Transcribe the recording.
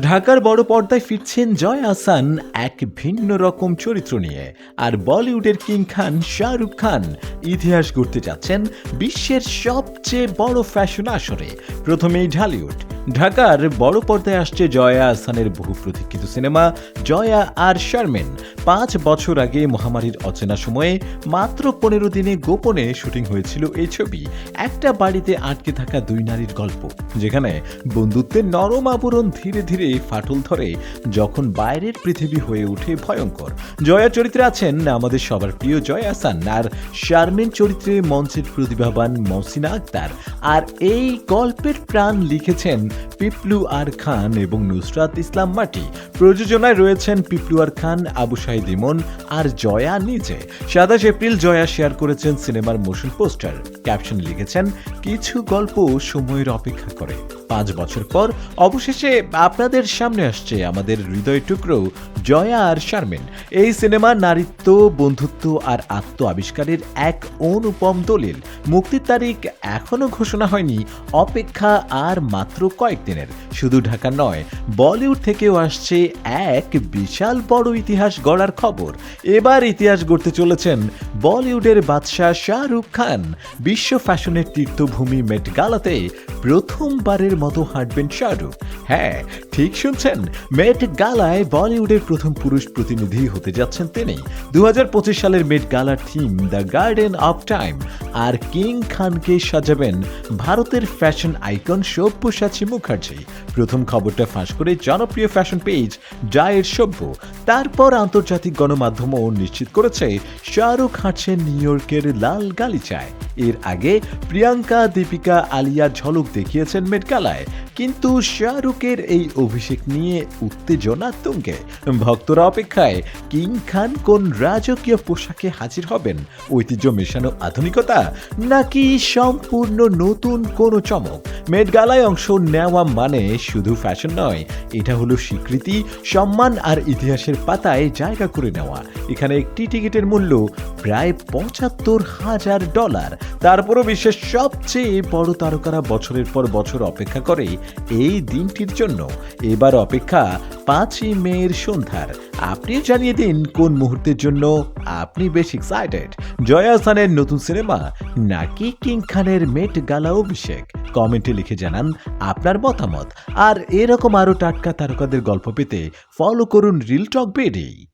ঢাকার বড় পর্দায় ফিরছেন জয় আসান এক ভিন্ন রকম চরিত্র নিয়ে। আর বলিউডের কিং খান শাহরুখ খান ইতিহাস গড়তে যাচ্ছেন বিশ্বের সবচেয়ে বড় ফ্যাশন আসরে, প্রথমেই ঢালিউড। ঢাকার বড় পর্দায় আসছে জয়া আসানের বহু প্রতীক্ষিত সিনেমা, জয়া আর শারমেন। পাঁচ বছর আগে মহামারীর অচেনা সময়ে মাত্র পনেরো দিনে গোপনে শুটিং হয়েছিল এই ছবি। একটা বাড়িতে আটকে থাকা দুই নারীর গল্প, যেখানে বন্ধুত্বের নরম আবরণ ধীরে ধীরে ফাটল ধরে, যখন বাইরের পৃথিবী হয়ে ওঠে ভয়ঙ্কর। জয়া চরিত্রে আছেন আমাদের সবার প্রিয় জয়া আসান আর শারমেন চরিত্রে মঞ্চের প্রতিভাবান মহসিনা আক্তার। আর এই গল্পের প্রাণ লিখেছেন পিপলু আর খান এবং নুসরাত ইসলাম মাটি। প্রযোজনায় রয়েছেন পিপলু আর খান, আবু শাহিদ ইমন আর জয়া নিজে। সাতাশ এপ্রিল জয়া শেয়ার করেছেন সিনেমার মোশন পোস্টার। ক্যাপশন লিখেছেন, কিছু গল্প সময়ের অপেক্ষা করে। পাঁচ বছর পর অবশেষে আপনাদের সামনে আসছে আমাদের হৃদয় টুকরো জয়া আর শারমিন। এই সিনেমা নারীত্ব, বন্ধুত্ব আর আত্ম আবিষ্কারের এক অনুপম দলিল। মুক্তির তারিখ এখনও ঘোষণা হয়নি, অপেক্ষা আর মাত্র কয়েকদিনের। শুধু ঢাকা নয়, বলিউড থেকেও আসছে এক বিশাল বড় ইতিহাস গড়ার খবর। এবার ইতিহাস গড়তে চলেছেন বলিউডের বাদশাহ শাহরুখ খান। বিশ্ব ফ্যাশনের তীর্থভূমি মেট গালাতে প্রথমবারের মতো হাঁটবেন শাহরুখ। হ্যাঁ ঠিক শুনছেন মেট গালায় বলিউডের প্রথম পুরুষ প্রতিনিধি হতে যাচ্ছেন তিনি। দু সালের মেট গালার theme, the garden of time R king খানকে সাজাবেন ভারতের ফ্যাশন আইকন সব্যসাচী মুখার্জি। প্রথম খবরটা ফাঁস করে জনপ্রিয় ফ্যাশন পেজ ডায়ের সভ্য। তারপর আন্তর্জাতিক গণমাধ্যমও নিশ্চিত করেছে, শাহরুখ হাঁটছেন নিউ ইয়র্কের লাল গালিচায়। এর আগে প্রিয়াঙ্কা, দীপিকা, আলিয়া ঝলক দেখিয়েছেন মেটকালায়। কিন্তু শাহরুখের এই অভিষেক নিয়ে উত্তেজনা তুঙ্গে। ভক্তরা অপেক্ষায়, কিং খান কোন রাজকীয় পোশাকে হাজির হবেন? ঐতিহ্য মেশানো আধুনিকতা? নাকি সম্পূর্ণ নতুন কোনো চমক? মেট গালায় অংশ নেওয়া মানে শুধু ফ্যাশন নয়, এটা হলো স্বীকৃতি, সম্মান আর ইতিহাসের পাতায় জায়গা করে নেওয়া। এখানে একটি টিকিটের মূল্য প্রায় পঁচাত্তর হাজার ডলার। তারপরও বিশ্বের সবচেয়ে বড় তারকারা বছরের পর বছর অপেক্ষা করে এই দিনটির জন্য। এবার অপেক্ষা পাঁচই মেয়ের সন্ধ্যার। আপনি জানিয়ে দিন কোন মুহূর্তের জন্য আপনি বেশ এক্সাইটেড জয়া হাসানের নতুন সিনেমা নাকি কিং খানের মেট গালা অভিষেক? কমেন্টে লিখে জানান আপনার মতামত। আর এরকম আরও টাটকা তারকাদের গল্প পেতে ফলো করুন রিল টক বেডি